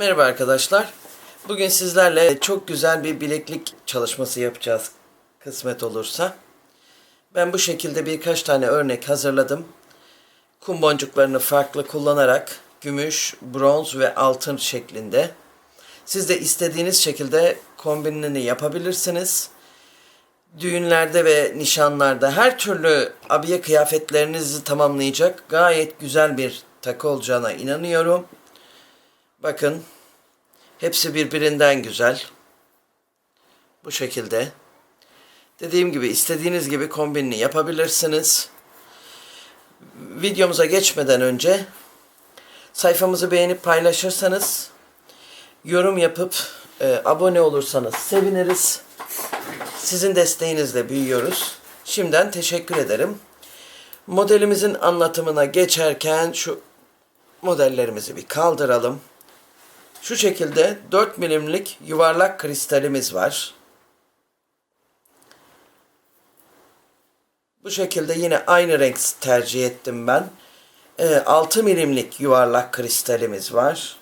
Merhaba arkadaşlar. Bugün sizlerle çok güzel bir bileklik çalışması yapacağız kısmet olursa. Ben bu şekilde birkaç tane örnek hazırladım. Kum boncuklarını farklı kullanarak gümüş, bronz ve altın şeklinde. Siz de istediğiniz şekilde kombinini yapabilirsiniz. Düğünlerde ve nişanlarda her türlü abiye kıyafetlerinizi tamamlayacak gayet güzel bir takı olacağına inanıyorum. Bakın. Hepsi birbirinden güzel. Bu şekilde. Dediğim gibi istediğiniz gibi kombinini yapabilirsiniz. Videomuza geçmeden önce sayfamızı beğenip paylaşırsanız, yorum yapıp e, abone olursanız seviniriz. Sizin desteğinizle büyüyoruz. Şimdiden teşekkür ederim. Modelimizin anlatımına geçerken şu modellerimizi bir kaldıralım. Şu şekilde 4 milimlik yuvarlak kristalimiz var. Bu şekilde yine aynı renk tercih ettim ben. Ee, 6 milimlik yuvarlak kristalimiz var.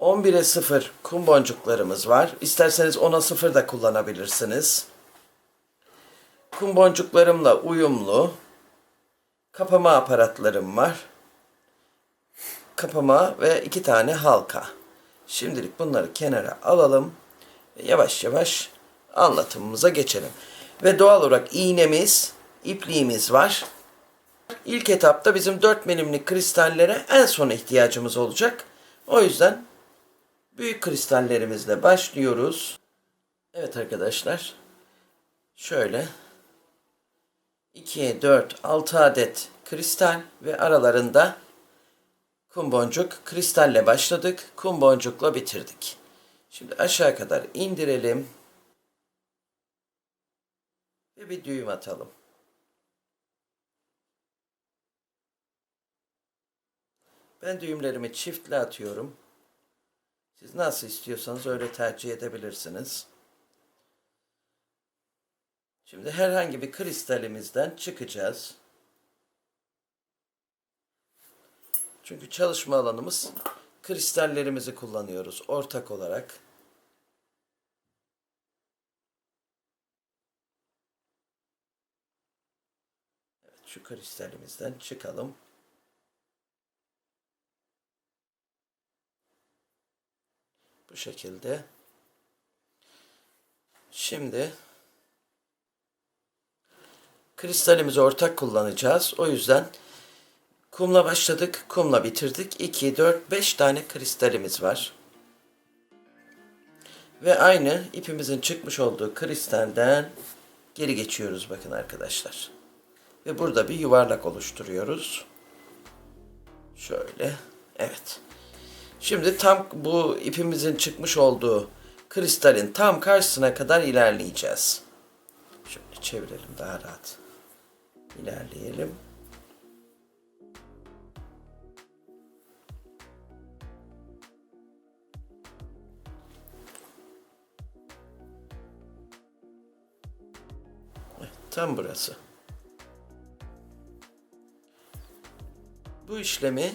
11'e 0 kum boncuklarımız var. İsterseniz 10'a 0 da kullanabilirsiniz. Kum boncuklarımla uyumlu kapama aparatlarım var kapama ve iki tane halka. Şimdilik bunları kenara alalım. Yavaş yavaş anlatımımıza geçelim. Ve doğal olarak iğnemiz, ipliğimiz var. İlk etapta bizim 4 milimlik kristallere en son ihtiyacımız olacak. O yüzden büyük kristallerimizle başlıyoruz. Evet arkadaşlar. Şöyle 2, 4, 6 adet kristal ve aralarında Kum boncuk, kristalle başladık. Kum boncukla bitirdik. Şimdi aşağı kadar indirelim. Ve bir düğüm atalım. Ben düğümlerimi çiftli atıyorum. Siz nasıl istiyorsanız öyle tercih edebilirsiniz. Şimdi herhangi bir kristalimizden çıkacağız. Çünkü çalışma alanımız kristallerimizi kullanıyoruz ortak olarak. Evet, şu kristalimizden çıkalım. Bu şekilde. Şimdi kristalimizi ortak kullanacağız. O yüzden Kumla başladık, kumla bitirdik. 2, 4, 5 tane kristalimiz var. Ve aynı ipimizin çıkmış olduğu kristalden geri geçiyoruz bakın arkadaşlar. Ve burada bir yuvarlak oluşturuyoruz. Şöyle. Evet. Şimdi tam bu ipimizin çıkmış olduğu kristalin tam karşısına kadar ilerleyeceğiz. Şöyle çevirelim daha rahat. İlerleyelim. Tam burası. Bu işlemi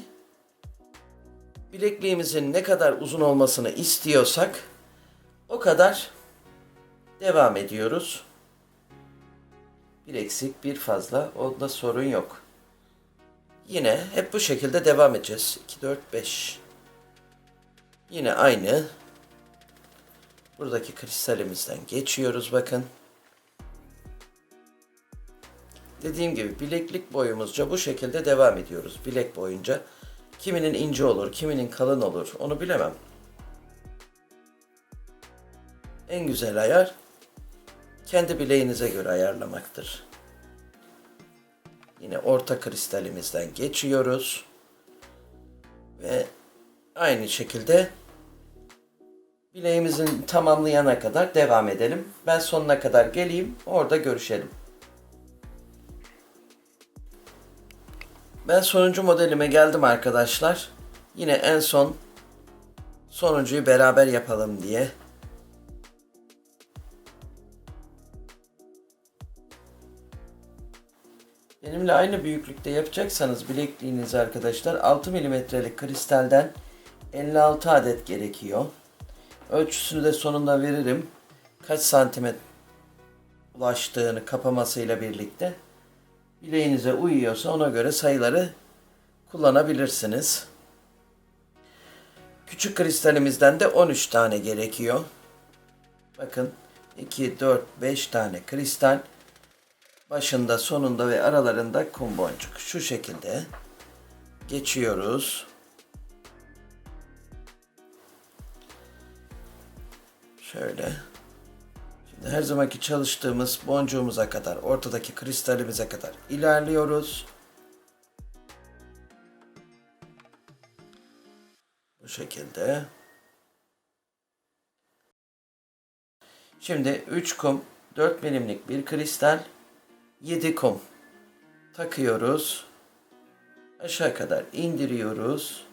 bilekliğimizin ne kadar uzun olmasını istiyorsak o kadar devam ediyoruz. Bir eksik, bir fazla. Onda sorun yok. Yine hep bu şekilde devam edeceğiz. 2, 4, 5. Yine aynı. Buradaki kristalimizden geçiyoruz bakın. Dediğim gibi bileklik boyumuzca bu şekilde devam ediyoruz. Bilek boyunca. Kiminin ince olur, kiminin kalın olur. Onu bilemem. En güzel ayar kendi bileğinize göre ayarlamaktır. Yine orta kristalimizden geçiyoruz. Ve aynı şekilde bileğimizin tamamlayana kadar devam edelim. Ben sonuna kadar geleyim, orada görüşelim. Ben sonuncu modelime geldim arkadaşlar. Yine en son sonuncuyu beraber yapalım diye. Benimle aynı büyüklükte yapacaksanız bilekliğinizi arkadaşlar 6 milimetrelik kristalden 56 adet gerekiyor. Ölçüsünü de sonunda veririm. Kaç santimetre ulaştığını kapamasıyla birlikte bileğinize uyuyorsa ona göre sayıları kullanabilirsiniz. Küçük kristalimizden de 13 tane gerekiyor. Bakın 2, 4, 5 tane kristal. Başında, sonunda ve aralarında kum boncuk. Şu şekilde geçiyoruz. Şöyle. Her zamanki çalıştığımız boncuğumuza kadar, ortadaki kristalimize kadar ilerliyoruz. Bu şekilde. Şimdi 3 kum, 4 milimlik bir kristal, 7 kum takıyoruz. Aşağı kadar indiriyoruz.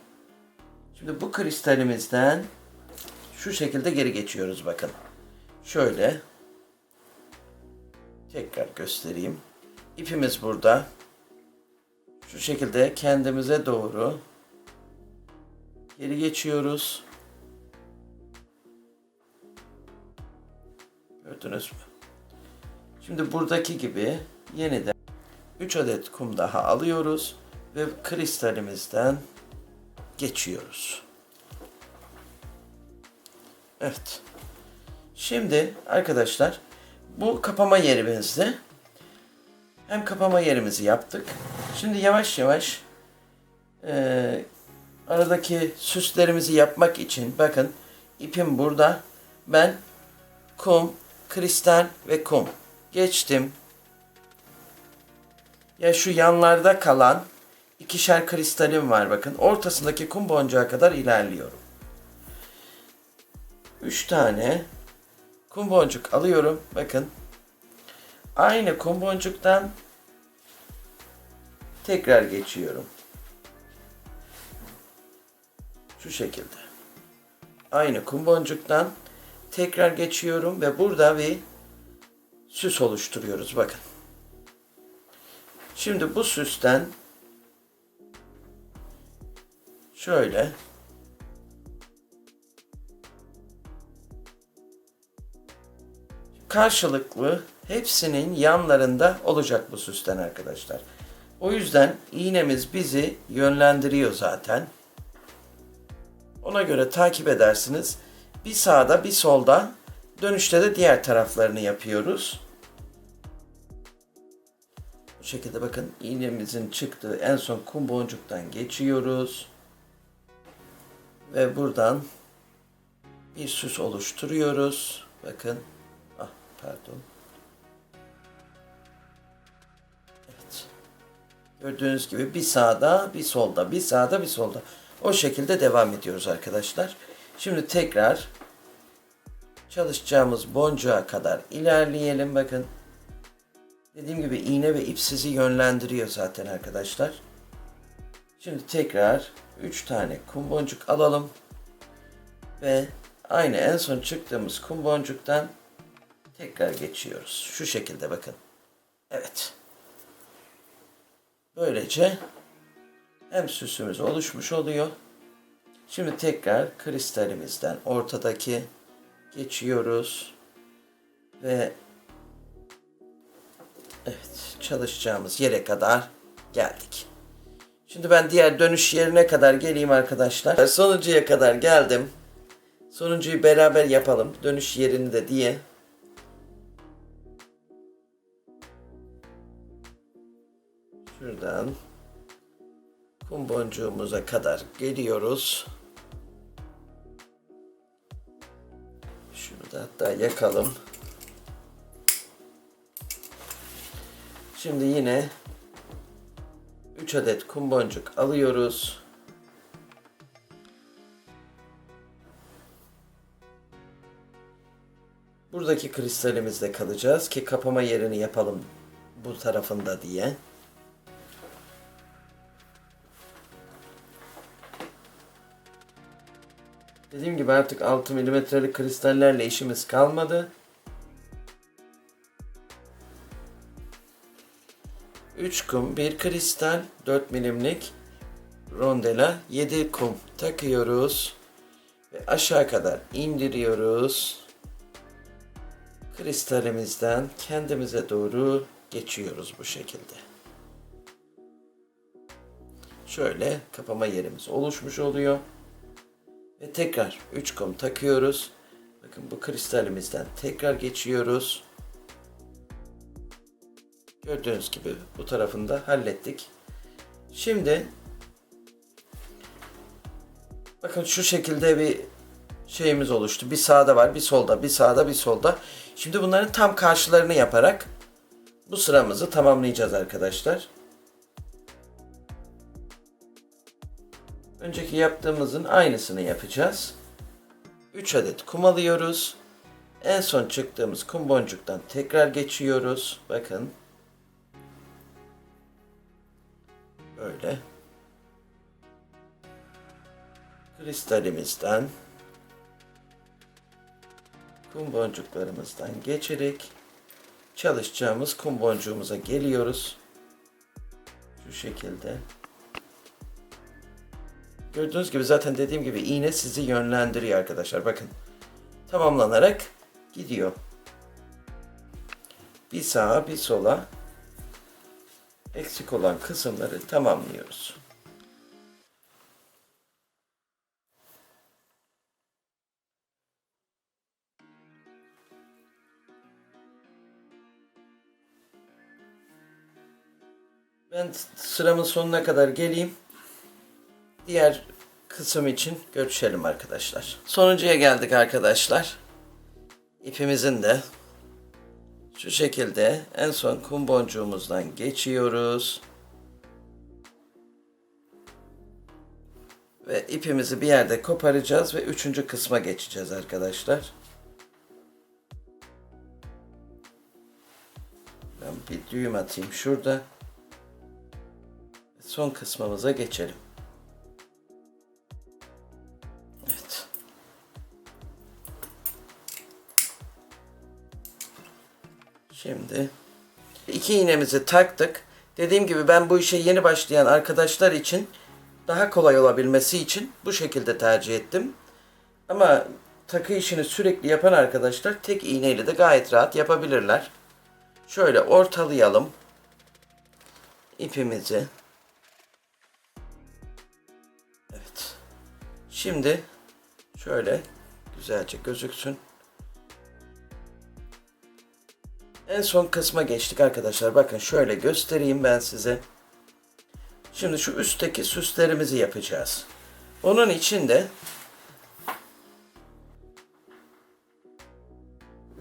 Şimdi bu kristalimizden şu şekilde geri geçiyoruz bakın. Şöyle. Tekrar göstereyim. İpimiz burada. Şu şekilde kendimize doğru geri geçiyoruz. Gördünüz mü? Şimdi buradaki gibi yeniden 3 adet kum daha alıyoruz ve kristalimizden geçiyoruz. Evet. Şimdi arkadaşlar bu kapama yerimizde hem kapama yerimizi yaptık. Şimdi yavaş yavaş eee, aradaki süslerimizi yapmak için bakın ipim burada. Ben kum, kristal ve kum geçtim. Ya şu yanlarda kalan ikişer kristalim var bakın. Ortasındaki kum boncuğa kadar ilerliyorum. 3 tane kum boncuk alıyorum. Bakın. Aynı kum boncuktan tekrar geçiyorum. Şu şekilde. Aynı kum boncuktan tekrar geçiyorum ve burada bir süs oluşturuyoruz. Bakın. Şimdi bu süsten şöyle karşılıklı hepsinin yanlarında olacak bu süsten arkadaşlar. O yüzden iğnemiz bizi yönlendiriyor zaten. Ona göre takip edersiniz. Bir sağda bir solda dönüşte de diğer taraflarını yapıyoruz. Bu şekilde bakın iğnemizin çıktığı en son kum boncuktan geçiyoruz. Ve buradan bir süs oluşturuyoruz. Bakın. Pardon. Evet. Gördüğünüz gibi bir sağda, bir solda, bir sağda, bir solda. O şekilde devam ediyoruz arkadaşlar. Şimdi tekrar çalışacağımız boncuğa kadar ilerleyelim. Bakın. Dediğim gibi iğne ve ip sizi yönlendiriyor zaten arkadaşlar. Şimdi tekrar 3 tane kum boncuk alalım. Ve aynı en son çıktığımız kum boncuktan tekrar geçiyoruz. Şu şekilde bakın. Evet. Böylece hem süsümüz oluşmuş oluyor. Şimdi tekrar kristalimizden ortadaki geçiyoruz. Ve evet çalışacağımız yere kadar geldik. Şimdi ben diğer dönüş yerine kadar geleyim arkadaşlar. Sonuncuya kadar geldim. Sonuncuyu beraber yapalım. Dönüş yerinde diye. Şuradan kum boncuğumuza kadar geliyoruz. Şunu da hatta yakalım. Şimdi yine 3 adet kum boncuk alıyoruz. Buradaki kristalimizde kalacağız ki kapama yerini yapalım bu tarafında diye. Dediğim gibi artık 6 milimetrelik kristallerle işimiz kalmadı. 3 kum, 1 kristal, 4 milimlik rondela 7 kum takıyoruz ve aşağı kadar indiriyoruz. Kristalimizden kendimize doğru geçiyoruz bu şekilde. Şöyle kapama yerimiz oluşmuş oluyor. Ve tekrar 3 kum takıyoruz. Bakın bu kristalimizden tekrar geçiyoruz. Gördüğünüz gibi bu tarafını da hallettik. Şimdi bakın şu şekilde bir şeyimiz oluştu. Bir sağda var, bir solda, bir sağda, bir solda. Şimdi bunların tam karşılarını yaparak bu sıramızı tamamlayacağız arkadaşlar. Önceki yaptığımızın aynısını yapacağız. 3 adet kum alıyoruz. En son çıktığımız kum boncuktan tekrar geçiyoruz. Bakın. Böyle. Kristalimizden kum boncuklarımızdan geçerek çalışacağımız kum boncuğumuza geliyoruz. Şu şekilde. Gördüğünüz gibi zaten dediğim gibi iğne sizi yönlendiriyor arkadaşlar. Bakın. Tamamlanarak gidiyor. Bir sağa bir sola eksik olan kısımları tamamlıyoruz. Ben sıramın sonuna kadar geleyim. Diğer kısım için görüşelim arkadaşlar. Sonuncuya geldik arkadaşlar. İpimizin de şu şekilde en son kum boncuğumuzdan geçiyoruz. Ve ipimizi bir yerde koparacağız ve üçüncü kısma geçeceğiz arkadaşlar. Ben bir düğüm atayım şurada. Son kısmımıza geçelim. Şimdi iki iğnemizi taktık. Dediğim gibi ben bu işe yeni başlayan arkadaşlar için daha kolay olabilmesi için bu şekilde tercih ettim. Ama takı işini sürekli yapan arkadaşlar tek iğneyle de gayet rahat yapabilirler. Şöyle ortalayalım ipimizi. Evet. Şimdi şöyle güzelce gözüksün. En son kısma geçtik arkadaşlar. Bakın şöyle göstereyim ben size. Şimdi şu üstteki süslerimizi yapacağız. Onun için de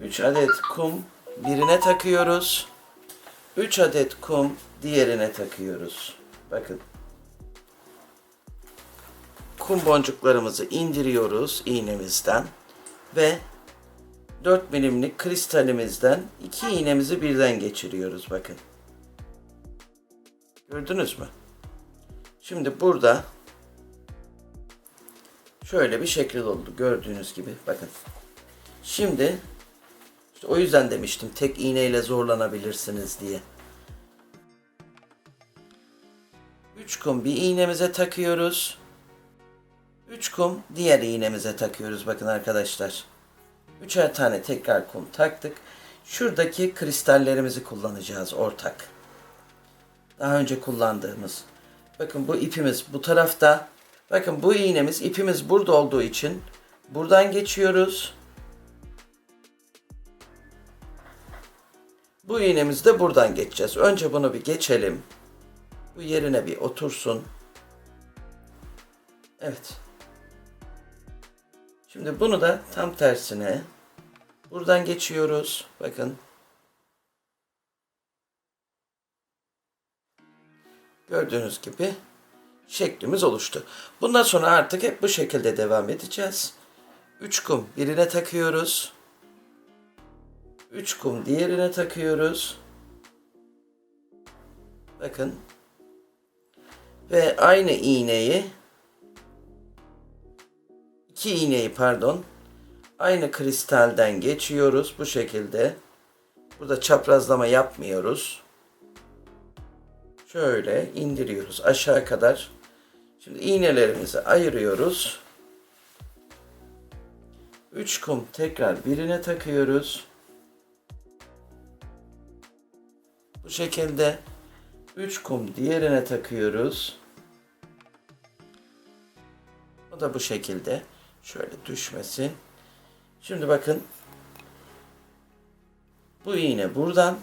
3 adet kum birine takıyoruz. 3 adet kum diğerine takıyoruz. Bakın. Kum boncuklarımızı indiriyoruz iğnemizden ve 4 milimlik kristalimizden iki iğnemizi birden geçiriyoruz bakın. Gördünüz mü? Şimdi burada şöyle bir şekil oldu gördüğünüz gibi bakın. Şimdi işte o yüzden demiştim tek iğneyle zorlanabilirsiniz diye. 3 kum bir iğnemize takıyoruz. 3 kum diğer iğnemize takıyoruz bakın arkadaşlar. Üçer tane tekrar kum taktık. Şuradaki kristallerimizi kullanacağız ortak. Daha önce kullandığımız. Bakın bu ipimiz bu tarafta. Bakın bu iğnemiz ipimiz burada olduğu için buradan geçiyoruz. Bu iğnemizi de buradan geçeceğiz. Önce bunu bir geçelim. Bu yerine bir otursun. Evet. Şimdi bunu da tam tersine buradan geçiyoruz. Bakın. Gördüğünüz gibi şeklimiz oluştu. Bundan sonra artık hep bu şekilde devam edeceğiz. 3 kum birine takıyoruz. 3 kum diğerine takıyoruz. Bakın. Ve aynı iğneyi iki iğneyi pardon aynı kristalden geçiyoruz bu şekilde. Burada çaprazlama yapmıyoruz. Şöyle indiriyoruz aşağı kadar. Şimdi iğnelerimizi ayırıyoruz. 3 kum tekrar birine takıyoruz. Bu şekilde 3 kum diğerine takıyoruz. O da bu şekilde. Şöyle düşmesin. Şimdi bakın. Bu iğne buradan.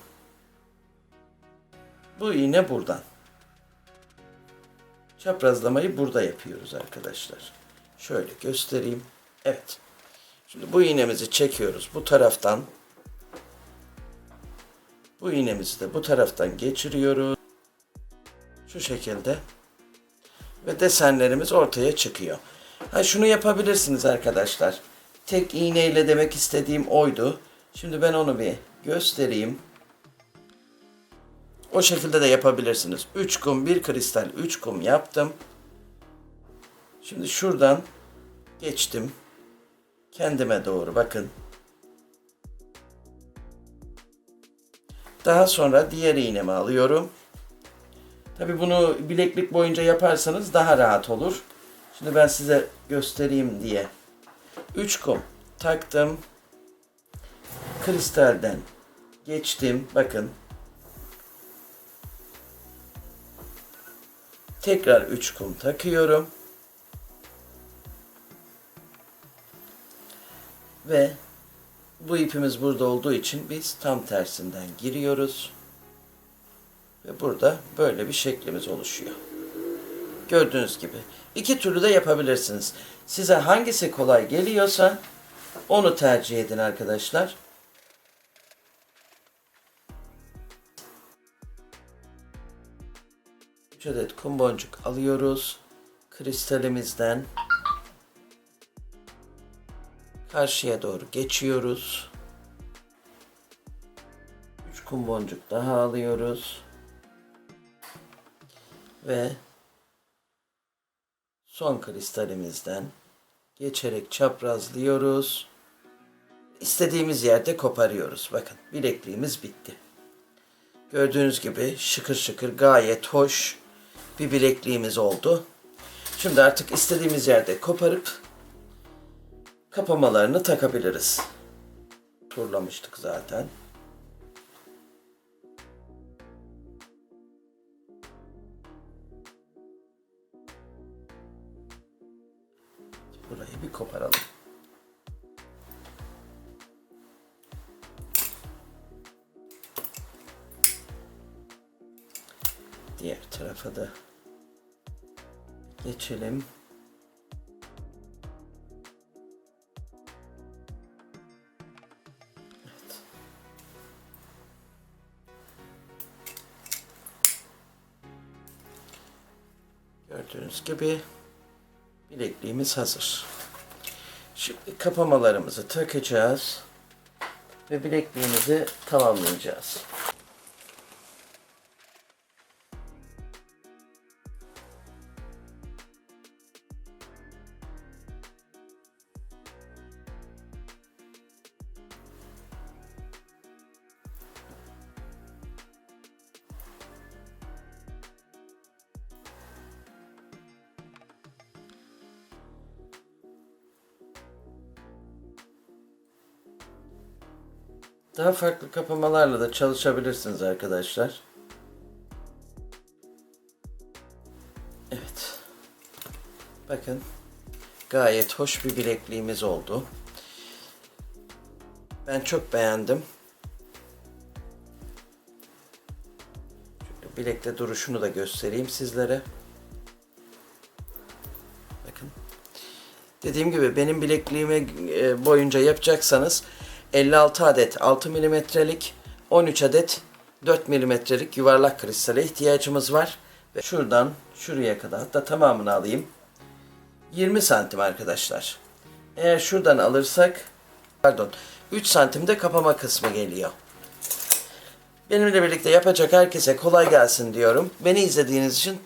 Bu iğne buradan. Çaprazlamayı burada yapıyoruz arkadaşlar. Şöyle göstereyim. Evet. Şimdi bu iğnemizi çekiyoruz bu taraftan. Bu iğnemizi de bu taraftan geçiriyoruz. Şu şekilde. Ve desenlerimiz ortaya çıkıyor. Ha şunu yapabilirsiniz arkadaşlar. Tek iğneyle demek istediğim oydu. Şimdi ben onu bir göstereyim. O şekilde de yapabilirsiniz. 3 kum, 1 kristal, 3 kum yaptım. Şimdi şuradan geçtim. Kendime doğru bakın. Daha sonra diğer iğnemi alıyorum. Tabi bunu bileklik boyunca yaparsanız daha rahat olur. Şimdi ben size göstereyim diye. 3 kum taktım. Kristalden geçtim. Bakın. Tekrar 3 kum takıyorum. Ve bu ipimiz burada olduğu için biz tam tersinden giriyoruz. Ve burada böyle bir şeklimiz oluşuyor. Gördüğünüz gibi. iki türlü de yapabilirsiniz. Size hangisi kolay geliyorsa onu tercih edin arkadaşlar. Üç adet kum boncuk alıyoruz. Kristalimizden karşıya doğru geçiyoruz. Üç kum boncuk daha alıyoruz. Ve son kristalimizden geçerek çaprazlıyoruz. İstediğimiz yerde koparıyoruz. Bakın bilekliğimiz bitti. Gördüğünüz gibi şıkır şıkır gayet hoş bir bilekliğimiz oldu. Şimdi artık istediğimiz yerde koparıp kapamalarını takabiliriz. Turlamıştık zaten. Diğer tarafa da geçelim. Evet. Gördüğünüz gibi bilekliğimiz hazır. Şimdi kapamalarımızı takacağız ve bilekliğimizi tamamlayacağız. Daha farklı kapamalarla da çalışabilirsiniz arkadaşlar. Evet. Bakın. Gayet hoş bir bilekliğimiz oldu. Ben çok beğendim. Şöyle bilekte duruşunu da göstereyim sizlere. Bakın. Dediğim gibi benim bilekliğimi e, boyunca yapacaksanız 56 adet 6 milimetrelik 13 adet 4 milimetrelik yuvarlak kristale ihtiyacımız var. Ve şuradan şuraya kadar hatta tamamını alayım. 20 santim arkadaşlar. Eğer şuradan alırsak pardon 3 santimde kapama kısmı geliyor. Benimle birlikte yapacak herkese kolay gelsin diyorum. Beni izlediğiniz için